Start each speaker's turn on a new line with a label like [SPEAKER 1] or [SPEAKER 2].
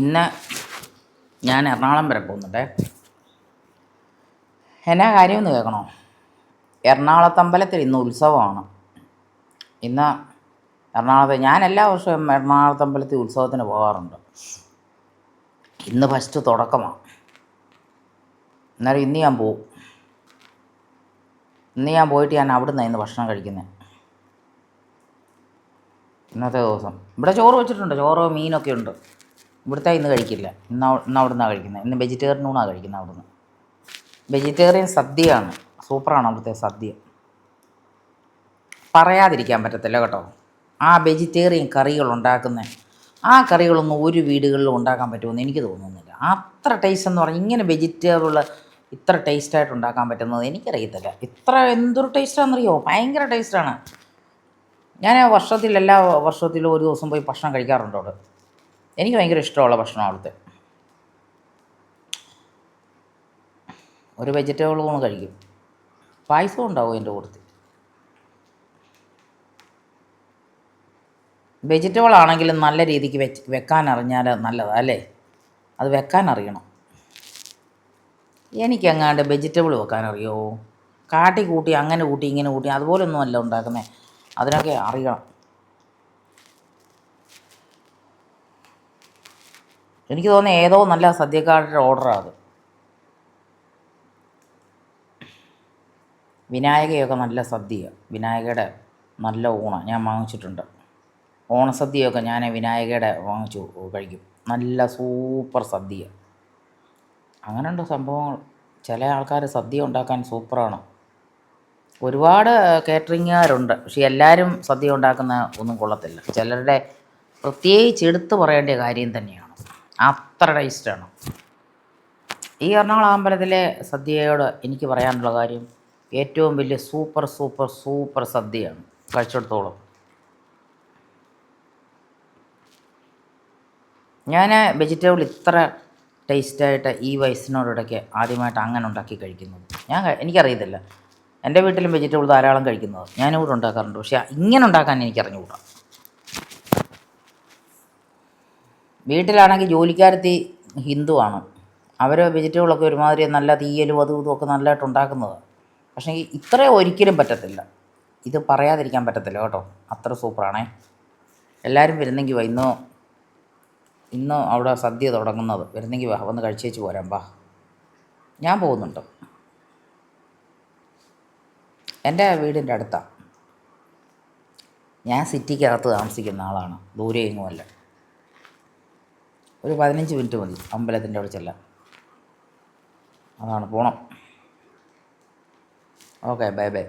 [SPEAKER 1] ഇന്ന് ഞാൻ എറണാകുളം വരെ പോകുന്നുണ്ട്. എന്നാ കാര്യമൊന്ന് കേൾക്കണോ? എറണാകുളത്തമ്പലത്തിൽ ഇന്ന് ഉത്സവമാണ്. ഇന്ന് എറണാകുളത്ത് ഞാൻ എല്ലാ വർഷവും എറണാകുളത്തമ്പലത്തിൽ ഉത്സവത്തിന് പോകാറുണ്ട്. ഇന്ന് ഫസ്റ്റ് തുടക്കമാണ്. എന്നാലും ഇന്ന് ഞാൻ പോവും. ഇന്ന് ഞാൻ പോയിട്ട് ഞാൻ അവിടെ നിന്നാണ് ഇന്ന് ഭക്ഷണം കഴിക്കുന്നത് ഇന്നത്തെ ദിവസം. ഇവിടെ ചോറ് വെച്ചിട്ടുണ്ട്. ചോറ് മീനൊക്കെ ഉണ്ട്. ഇവിടുത്തെ ഇന്ന് കഴിക്കില്ല. ഇന്ന് ഇന്ന് അവിടെ നിന്നാണ് കഴിക്കുന്നത് ഇന്ന് വെജിറ്റേറിയൻ ഊണാണ് കഴിക്കുന്നത് അവിടുന്ന്. വെജിറ്റേറിയൻ സദ്യയാണ്. സൂപ്പറാണ് അവിടുത്തെ സദ്യ. പറയാതിരിക്കാൻ പറ്റത്തില്ല കേട്ടോ. ആ വെജിറ്റേറിയൻ കറികൾ ഉണ്ടാക്കുന്ന ആ കറികളൊന്നും ഒരു വീടുകളിലും ഉണ്ടാക്കാൻ പറ്റുമെന്ന് എനിക്ക് തോന്നുന്നില്ല. അത്ര ടേസ്റ്റ് എന്ന് പറഞ്ഞാൽ ഇങ്ങനെ ഉള്ള ഇത്ര ടേസ്റ്റായിട്ട് ഉണ്ടാക്കാൻ പറ്റുന്നത് എനിക്കറിയത്തില്ല. ഇത്ര എന്തൊരു ടേസ്റ്റാണെന്നറിയോ ഭയങ്കര ടേസ്റ്റാണ് ഞാൻ വർഷത്തിൽ എല്ലാ വർഷത്തിലും ഒരു ദിവസം പോയി ഭക്ഷണം കഴിക്കാറുണ്ട് അവിടെ. എനിക്ക് ഭയങ്കര ഇഷ്ടമുള്ള ഭക്ഷണം അവിടുത്തെ. ഒരു വെജിറ്റബിൾ ഊണ് കഴിക്കും. പായസം ഉണ്ടാവും എന്റെ കൂട്ടത്തിൽ. വെജിറ്റബിൾ ആണെങ്കിലും നല്ല രീതിക്ക് വെച്ച് വെക്കാൻ അറിഞ്ഞാൽ നല്ലതാണ് അല്ലേ? അത് വെക്കാൻ അറിയണം. എനിക്കെങ്ങാണ്ട് വെജിറ്റബിൾ വെക്കാൻ അറിയോ? കാട്ടി കൂട്ടി അങ്ങനെ കൂട്ടി ഇങ്ങനെ കൂട്ടി അതുപോലൊന്നും അല്ല ഉണ്ടാക്കുന്നത് അതിനൊക്കെ അറിയണം. എനിക്ക് തോന്നുന്നു ഏതോ നല്ല സദ്യക്കാരുടെ ഓർഡറാണ് വിനായകയൊക്കെ നല്ല സദ്യ വിനായകയുടെ നല്ല ഊണ. ഞാൻ വാങ്ങിച്ചിട്ടുണ്ട്. ഓണസദ്യയൊക്കെ ഞാൻ വിനായകയുടെ വാങ്ങിച്ചു കഴിക്കും. നല്ല സൂപ്പർ സദ്യ അങ്ങനെയുണ്ട് സംഭവങ്ങൾ ചില ആൾക്കാർ സദ്യ ഉണ്ടാക്കാൻ സൂപ്പറാണ്. ഒരുപാട് കേറ്ററിങ്ങുകാരുണ്ട്. പക്ഷെ എല്ലാവരും സദ്യ ഉണ്ടാക്കുന്ന ഒന്നും കൊള്ളത്തില്ല. ചിലരുടെ പ്രത്യേകിച്ച് എടുത്തു പറയേണ്ട കാര്യം തന്നെയാണ്. അത്ര ടേസ്റ്റാണ് ഈ എറണാകുളം അമ്പലത്തിലെ സദ്യയോട് എനിക്ക് പറയാനുള്ള കാര്യം ഏറ്റവും വലിയ സൂപ്പർ സൂപ്പർ സൂപ്പർ സദ്യയാണ്. കഴിച്ചെടുത്തോളം. ഞാൻ വെജിറ്റബിൾ ഇത്ര ടേസ്റ്റായിട്ട് ഈ വയസ്സിനോടിടയ്ക്ക് ആദ്യമായിട്ട് അങ്ങനെ ഉണ്ടാക്കി കഴിക്കുന്നത്. ഞാൻ എനിക്കറിയത്തില്ല. എന്റെ വീട്ടിലും വെജിറ്റബിൾ ധാരാളം കഴിക്കുന്നത്. ഞാനും കൂടെ ഉണ്ടാക്കാറുണ്ട്. പക്ഷേ ഇങ്ങനെ ഉണ്ടാക്കാൻ എനിക്ക് വീട്ടിലാണെങ്കിൽ ജോലിക്കാരത്തി ഹിന്ദുവാണ് അവർ വെജിറ്റബിളൊക്കെ ഒരുമാതിരി നല്ല തീയലും അതും ഇതും ഒക്കെ നല്ലതായിട്ട് ഉണ്ടാക്കുന്നത്. പക്ഷേ ഇത്രയും ഒരിക്കലും പറ്റത്തില്ല. ഇത് പറയാതിരിക്കാൻ പറ്റത്തില്ല കേട്ടോ. അത്ര സൂപ്പറാണേ എല്ലാവരും വരുന്നെങ്കിൽ വാ ഇന്ന് ഇന്ന് അവിടെ സദ്യ തുടങ്ങുന്നത്. വരുന്നെങ്കിൽ വാ വന്ന് കഴിച്ചേച്ച് പോരാം വാ. ഞാൻ പോകുന്നുണ്ട്. എന്റെ വീടിന്റെ അടുത്താണ് ഞാൻ സിറ്റിക്കകത്ത് താമസിക്കുന്ന ആളാണ്. ദൂരെ എങ്ങുമല്ല ഒരു പതിനഞ്ച് മിനിറ്റ് മതി അമ്പലത്തിന്റെ അവിടെ ചെല്ലാം അതാണ് പോണം. Okay bye bye.